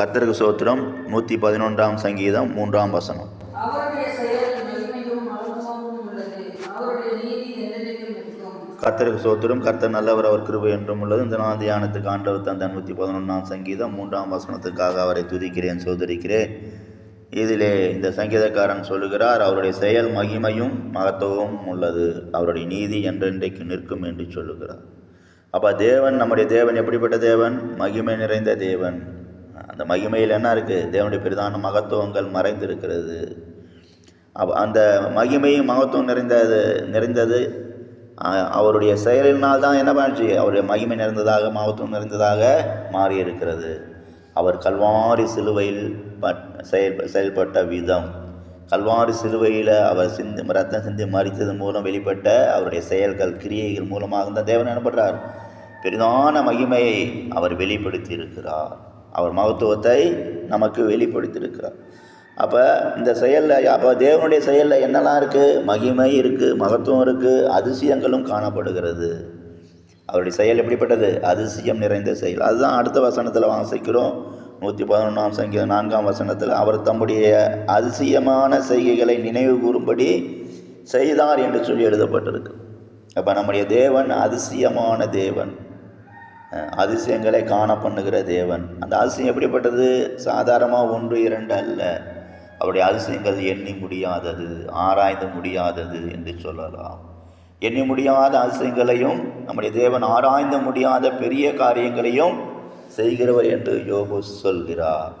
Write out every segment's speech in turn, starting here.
கர்த்தருக்கு சோத்திரம் நூற்றி பதினொன்றாம் சங்கீதம் மூன்றாம் வசனம். கர்த்தருக்கு சோத்திரம் கர்த்தர் நல்லவர் அவர் கிருபை என்றும் உள்ளது. இந்த நாள் தியானத்துக்கு ஆண்டவர் தந்த நூற்றி பதினொன்றாம் சங்கீதம் மூன்றாம் வசனத்துக்காக அவரை துதிக்கிறேன் சோதரிக்கிறேன். இதிலே இந்த சங்கீதக்காரன் சொல்லுகிறார் அவருடைய செயல் மகிமையும் மகத்துவமும் உள்ளது. அவருடைய நீதி என்றென்றைக்கு நிற்கும் என்று சொல்லுகிறார். அப்போ தேவன் நம்முடைய தேவன் எப்படிப்பட்ட தேவன்? மகிமை நிறைந்த தேவன். அந்த மகிமையில் என்ன இருக்குது தேவனுடைய பிரதான மகத்துவங்கள் மறைந்திருக்கிறது. அப்ப அந்த மகிமையும் மகத்துவம் நிறைந்தது நிறைந்தது அவருடைய செயலினால் தான் என்ன பண்ணுச்சு? அவருடைய மகிமை நிறைந்ததாக மகத்துவம் நிறைந்ததாக மாறி இருக்கிறது அவர் கல்வாரி சிலுவையில் செயல் செயல்பட்ட விதம். கல்வாரி சிலுவையில் அவர் சிந்தி ரத்தம் சிந்தி மறித்தது மூலம் வெளிப்பட்ட அவருடைய செயல்கள் கிரியைகள் மூலமாக தான் தேவன் எனப்படுறார் பெரிதான மகிமையை அவர் வெளிப்படுத்தி இருக்கிறார் அவர் மகத்துவத்தை நமக்கு வெளிப்படுத்தியிருக்கிறார். அப்போ இந்த செயலில் அப்போ தேவனுடைய செயலில் என்னெல்லாம் இருக்குது மகிமை இருக்குது மகத்துவம் இருக்குது அதிசயங்களும் காணப்படுகிறது. அவருடைய செயல் எப்படிப்பட்டது? அதிசயம் நிறைந்த செயல். அதுதான் அடுத்த வசனத்தில் வாசிக்கிறோம். நூற்றி பதினொன்றாம் சங்கீதம் நான்காம் வசனத்தில் அவர் தம்முடைய அதிசயமான செய்கைகளை நினைவு கூறும்படி செய்தார் என்று சொல்லி எழுதப்பட்டிருக்கு. அப்போ நம்முடைய தேவன் அதிசயமான தேவன். அதிசயங்களை காண பண்ணுகிற தேவன். அந்த அதிசயம் எப்படிப்பட்டது? சாதாரணமாக ஒன்று இரண்டு அல்ல. அவருடைய அதிசயங்கள் எண்ணி முடியாதது ஆராய்ந்து முடியாதது என்று சொல்லலாம். எண்ணி முடியாத அதிசயங்களையும் நம்முடைய தேவன் ஆராய்ந்து முடியாத பெரிய காரியங்களையும் செய்கிறவர் என்று யோபு சொல்கிறார்.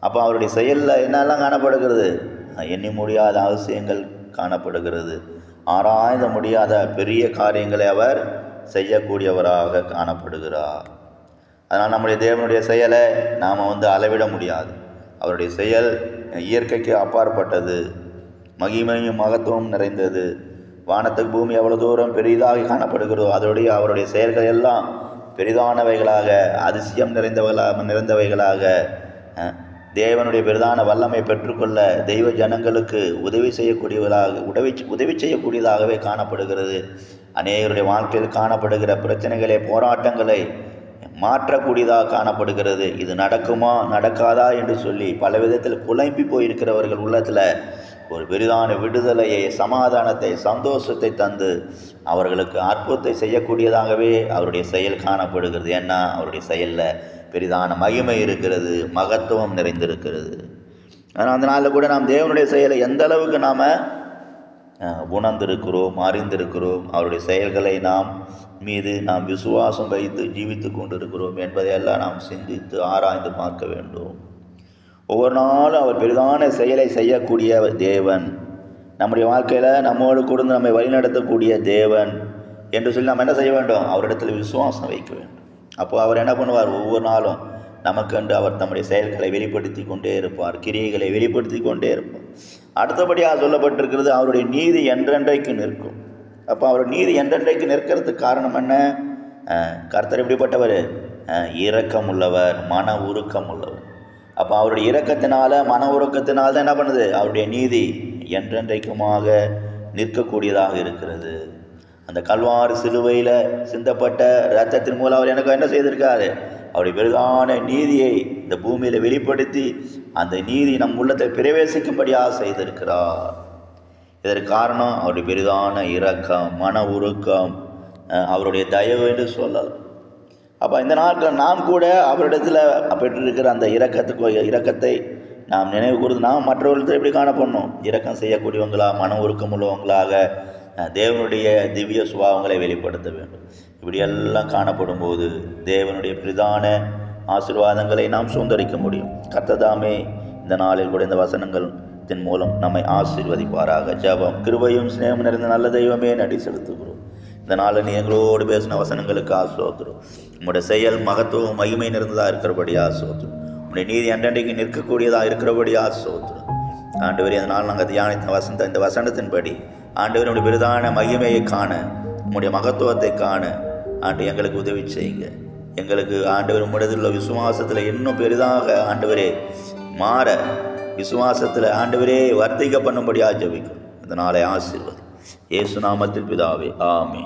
அப்போ அவருடைய செயலில் என்னெல்லாம் காணப்படுகிறது? எண்ணி முடியாத அதிசயங்கள் காணப்படுகிறது. ஆராய்ந்து முடியாத பெரிய காரியங்களை அவர் செய்யக்கூடியவராக காணப்படுகிறார் அதனால் நம்முடைய தேவனுடைய செயலை நாம் வந்து அளவிட முடியாது. அவருடைய செயல் இயற்கைக்கு அப்பாற்பட்டது. மகிமையும் மகத்துவம் நிறைந்தது. வானத்துக்கு பூமி எவ்வளோ தூரம் பெரிதாக காணப்படுகிறதோ அதோடைய அவருடைய செயல்கள் எல்லாம் பெரிதானவைகளாக அதிசயம் நிறைந்தவர்களாக நிறைந்தவைகளாக தேவனுடைய பிரதான வல்லமை பெற்றுக்கொள்ள தெய்வ ஜனங்களுக்கு உதவி செய்யக்கூடியவர்களாக உதவி உதவி செய்யக்கூடியதாகவே காணப்படுகிறது. அநேகருடைய வாழ்க்கையில் காணப்படுகிற பிரச்சனைகளை போராட்டங்களை மாற்றக்கூடியதாக காணப்படுகிறது. இது நடக்குமா நடக்காதா என்று சொல்லி பல விதத்தில் குழம்பி போயிருக்கிறவர்கள் உள்ளத்தில் ஒரு பெரிதான விடுதலையை சமாதானத்தை சந்தோஷத்தை தந்து அவர்களுக்கு அற்புதத்தை செய்யக்கூடியதாகவே அவருடைய செயல் காணப்படுகிறது. ஏன்னா அவருடைய செயலில் பெரிதான மகிமை இருக்கிறது மகத்துவம் நிறைந்திருக்கிறது. ஆனால் அந்த நாளில் கூட நாம் தேவனுடைய செயலை எந்த அளவுக்கு நாம் உணர்ந்திருக்கிறோம் அறிந்திருக்கிறோம் அவருடைய செயல்களை நாம் மீது நாம் விசுவாசம் வைத்து ஜீவித்து கொண்டிருக்கிறோம் என்பதையெல்லாம் நாம் சிந்தித்து ஆராய்ந்து பார்க்க வேண்டும். ஒவ்வொரு நாளும் அவர் பெரிதான செயலை செய்யக்கூடிய தேவன் நம்முடைய வாழ்க்கையில் நம்மோடு கூட நம்மை வழிநடத்தக்கூடிய தேவன் என்று சொல்லி நாம் என்ன செய்ய வேண்டும்? அவரிடத்தில் விசுவாசம் வைக்க வேண்டும். அப்போ அவர் என்ன பண்ணுவார்? ஒவ்வொரு நாளும் நமக்கென்று அவர் தம்முடைய செயல்களை வெளிப்படுத்தி கொண்டே இருப்பார். கிரியைகளை வெளிப்படுத்தி கொண்டே இருப்பார். அடுத்தபடியாக சொல்லப்பட்டிருக்கிறது அவருடைய நீதி என்றென்றைக்கு நிற்கும். அப்போ அவர் நீதி என்றென்றைக்கு நிற்கிறதுக்கு காரணம் என்ன? கர்த்தர் எப்படிப்பட்டவர் இரக்கம் உள்ளவர் மன உருக்கம் உள்ளவர் அப்போ அவருடைய இரக்கத்தினால மன உருக்கத்தினால தான் என்ன பண்ணுது? அவருடைய நீதி என்றென்றைக்குமாக நிற்கக்கூடியதாக இருக்கிறது. அந்த கல்வாறு சிலுவையில் சிந்தப்பட்ட ரத்தத்தின் மூலம் அவர் எனக்கு என்ன செய்திருக்காரு? அவருடைய பெரிதான நீதியை இந்த பூமியில் வெளிப்படுத்தி அந்த நீதி நம் உள்ளத்தை பிரவேசிக்கும்படியாக செய்திருக்கிறார். இதற்கு காரணம் அவருடைய பெரிதான இரக்கம் மன உருக்கம் அவருடைய தயவு என்று சொல்லலாம். அப்போ இந்த நாட்கள் நாம் கூட அவரிடத்தில் பெற்றிருக்கிற அந்த இரக்கத்துக்கு இரக்கத்தை நாம் நினைவு கூர்ந்து நாம் மற்றவர்களிடத்தில் எப்படி காணப்படணும்? இரக்கம் செய்யக்கூடியவங்களா மன உருக்கம் உள்ளவங்களாக தேவனுடைய திவ்ய சுபாவங்களை வெளிப்படுத்த வேண்டும். இப்படியெல்லாம் காணப்படும் போது தேவனுடைய பிரதான ஆசீர்வாதங்களை நாம் சுந்தரிக்க முடியும். கத்ததாமே இந்த நாளில் கூட இந்த வசனங்களின் மூலம் நம்மை ஆசீர்வதிப்பாராக. ஜெபம் கிருபையும் சிநேகம் நிறைந்த நல்ல தெய்வமே நடி செலுத்துகிறோம். இந்த நாளில் நீ எங்களோடு பேசின வசனங்களுக்கு ஆசோத்துரும் உங்களுடைய செயல் மகத்துவம் மகிமை நிறைந்ததாக இருக்கிறபடி ஆசோத்துரும் உங்களுடைய நீதி அண்டண்டைக்கு நிற்கக்கூடியதாக இருக்கிறபடி ஆசோத்திரம் ஆண்டவர் இந்த நாள் நாங்கள் தியானித்த வசந்த இந்த வசனத்தின்படி ஆண்டவனுடைய உடைய பிரதான மகிமையை காண உங்களுடைய மகத்துவத்தை காண ஆண்டு எங்களுக்கு உதவி செய்யுங்க. எங்களுக்கு ஆண்டவர் உம்மிடத்தில் விசுவாசத்தில் இன்னும் பெரிதாக ஆண்டவரே மாற விசுவாசத்தில் ஆண்டவரே வர்த்திக்க பண்ணும்படியாக ஜபிக்கும் இந்த நாளை ஆசீர்வதி இயேசு நாமத்தில் பிதாவே ஆமே